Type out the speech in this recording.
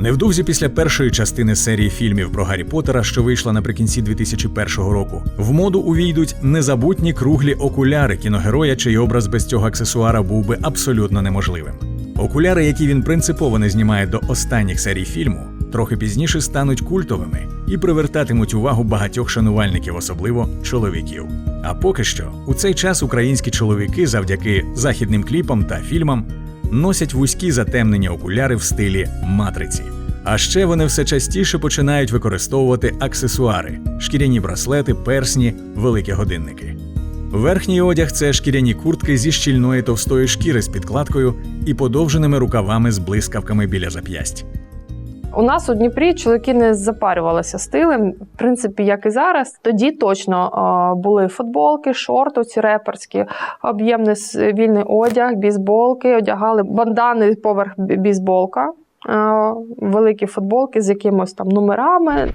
Невдовзі після першої частини серії фільмів про Гаррі Поттера, що вийшла наприкінці 2001 року, в моду увійдуть незабутні круглі окуляри кіногероя, чий образ без цього аксесуара був би абсолютно неможливим. Окуляри, які він принципово не знімає до останніх серій фільму, трохи пізніше стануть культовими і привертатимуть увагу багатьох шанувальників, особливо чоловіків. А поки що, у цей час українські чоловіки завдяки західним кліпам та фільмам носять вузькі затемнені окуляри в стилі матриці. А ще вони все частіше починають використовувати аксесуари: шкіряні браслети, персні, великі годинники. Верхній одяг це шкіряні куртки зі щільної товстої шкіри з підкладкою і подовженими рукавами з блискавками біля зап'ясть. У нас у Дніпрі чоловіки не запарювалися стилем, в принципі, як і зараз. Тоді точно е, були футболки, шорти, ці реперські, об'ємний вільний одяг, бейсболки, одягали бандани поверх бейсболка, е, великі футболки з якимось там номерами.